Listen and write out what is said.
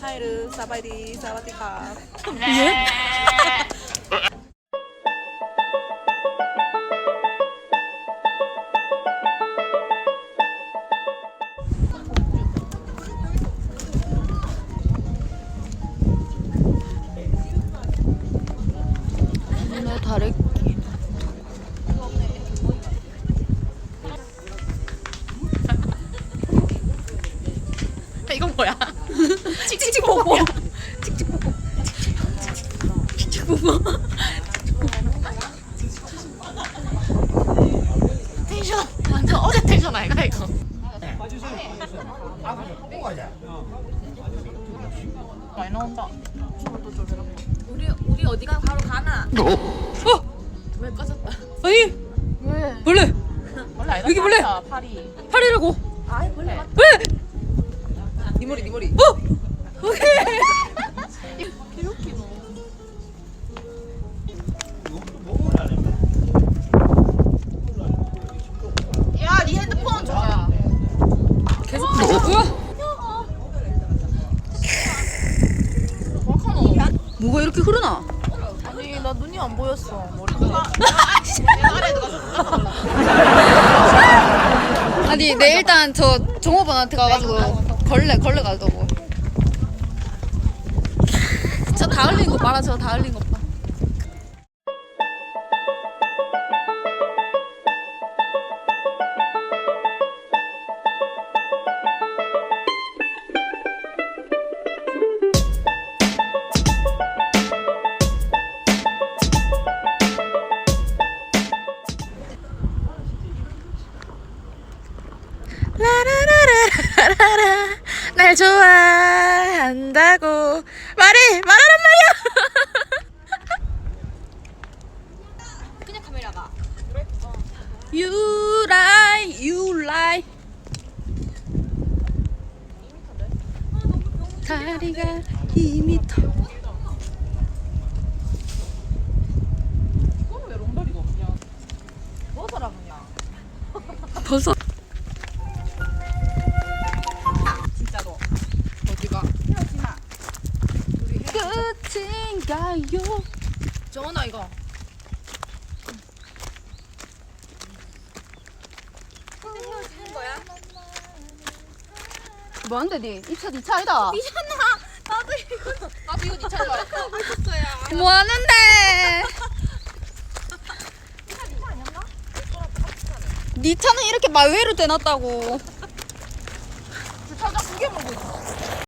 ไฮรือสบายดีสวัสดีครับะ 오늘 다를 이건 뭐야? 칙칙 뽀뽀. 텐션 완전 어제 텐션 아이가 이거 많이 나온다 우리 우리 어디가 바로 가나? 팔이 팔이라고 아이 맞. 왜? 니 머리 니 머리. 어? 오케이 야네 핸드폰 줘야 계속 뭐야? 뭐하노 뭐가 이렇게 흐르나? 아니 나 눈이 안 보였어 머리가 아니 내 일단 저 종업원한테 가가지고 걸레 걸레 가져고. 저다 흘린 거 봐라 저 다 흘린 거 라라라라라라 날 좋아한다고. 말해 말하란 말이야. 그냥 카메라가. You lie you lie 다리가 2m 왜 끝인가요 정원아 이거 헤어지는 거야? 뭐한데 니? 2차 2차 아니다 미쳤나? 나도 이거 나도 이거 니 차례 하고 있었어요. 뭐 하는데 니 차는 이렇게 마외로 대놨다고 주차장 두개 먹고 있어